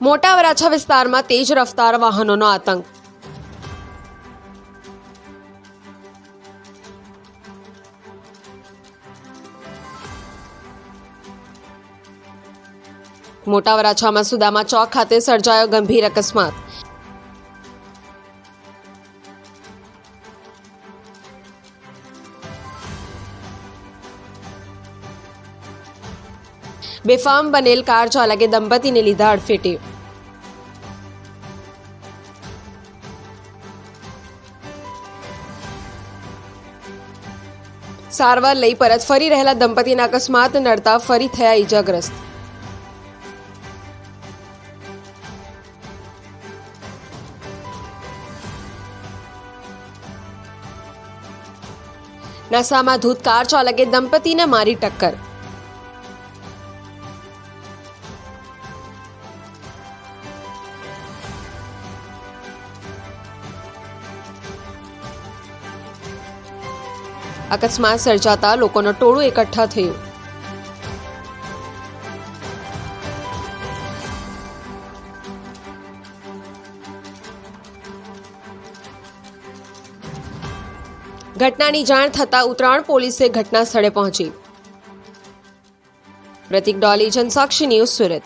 મોટા વરાછા વિસ્તારમાં તેજ રફતાર વાહનોનો આતંક. મોટા વરાછામાં સુદામા ચોક ખાતે સર્જાયો ગંભીર અકસ્માત. બેફામ બનેલ કાર ચાલકે દંપતીને લીધા અડફેટે. સારવાર લઈ પરત ફરી રહેલા દંપતીના અકસ્માત નડતા ફરી થયા ઈજાગ્રસ્ત. નશામાં ધૂત કાર ચાલકે દંપતીને મારી ટક્કર. અકસ્માત સર્જાતા લોકોનો ટોળું એકઠા થયું. ઘટનાની જાણ થતાં ઉત્તરાયણ પોલીસે ઘટના સ્થળે પહોંચી. પ્રતિક ડોલી જનસાક્ષી ન્યૂઝ સુરત.